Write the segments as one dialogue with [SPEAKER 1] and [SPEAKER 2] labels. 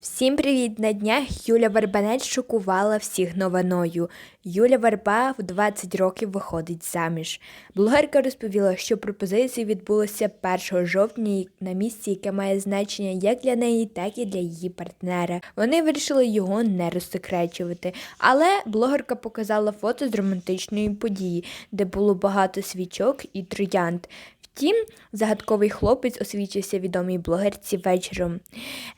[SPEAKER 1] Всім привіт! На днях Юля Вербанець шокувала всіх новиною. Юля Верба в 20 років виходить заміж. Блогерка розповіла, що пропозиція відбулася 1 жовтня на місці, яке має значення як для неї, так і для її партнера. Вони вирішили його не розсекречувати. Але блогерка показала фото з романтичної події, де було багато свічок і троянд. Втім, загадковий хлопець освічився відомій блогерці вечором.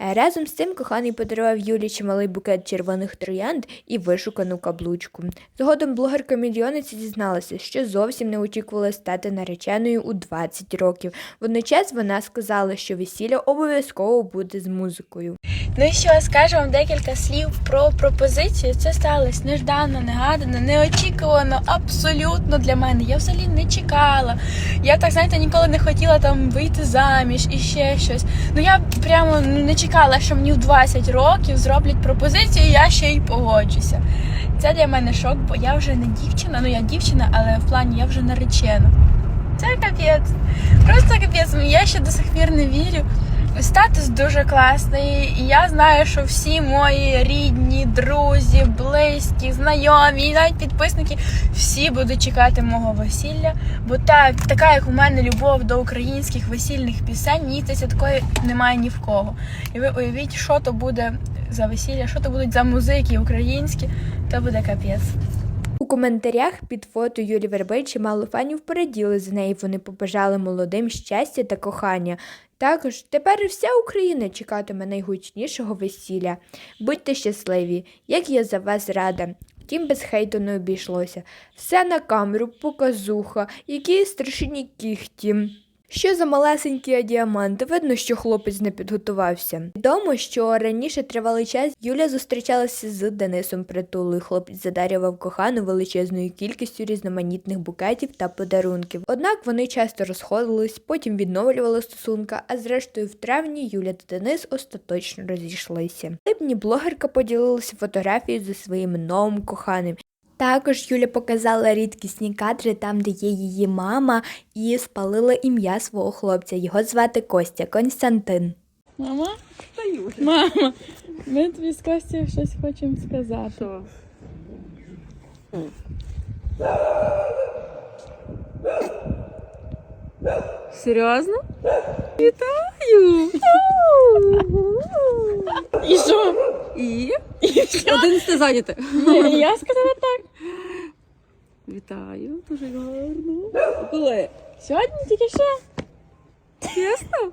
[SPEAKER 1] Е, Разом з цим коханий подарував Юлі чималий букет червоних троянд і вишукану каблучку. Згодом блогерка мільйониці дізналася, що зовсім не очікувала стати нареченою у 20 років. Водночас вона сказала, що весілля обов'язково буде з музикою.
[SPEAKER 2] Ну і що, скажу вам декілька слів про пропозицію. Це сталося неждано, негадано, неочікувано, абсолютно для мене. Я взагалі не чекала. Я так, знаєте, ніколи не хотіла там вийти заміж і ще щось. Ну я прямо не чекала, що мені в 20 років зроблять пропозицію, і я ще й погоджуся. Це для мене шок, бо я вже не дівчина, ну я дівчина, але в плані я вже наречена. Це капець. Просто капець. Я ще до сих пір не вірю. Статус дуже класний, і я знаю, що всі мої рідні, друзі, близькі, знайомі, і навіть підписники всі будуть чекати мого весілля. Бо так, така, як у мене любов до українських весільних пісень, мені здається, такої немає ні в кого. І ви уявіть, що то буде за весілля, що то будуть за музики українські, то буде капець.
[SPEAKER 1] Коментарях під фото Юлі Вербей чимало фанів пораділи за неї. Вони побажали молодим щастя та кохання. Також тепер вся Україна чекатиме найгучнішого весілля. Будьте щасливі, як я за вас рада. Втім, без хейту не обійшлося. Все на камеру, показуха, які страшні кіхті. Що за малесенькі діаманти? Видно, що хлопець не підготувався. Відомо, що раніше тривалий час Юля зустрічалася з Денисом Притулою. Хлопець задарював кохану величезною кількістю різноманітних букетів та подарунків. Однак вони часто розходились, потім відновлювали стосунка, а зрештою в травні Юля та Денис остаточно розійшлися. В липні блогерка поділилася фотографією зі своїм новим коханим. Також Юля показала рідкісні кадри там, де є її мама, і спалила ім'я свого хлопця. Його звати Костя Константин.
[SPEAKER 2] Мама? Мама, ми тобі з Костю щось хочемо сказати.
[SPEAKER 3] Що? Серйозно? Вітаю!
[SPEAKER 2] І що?
[SPEAKER 3] І? Один сте зайняти.
[SPEAKER 2] Я сказала так.
[SPEAKER 3] Вітаю, дуже гарно. Коли?
[SPEAKER 2] Сьогодні тільки що?
[SPEAKER 3] Чесно?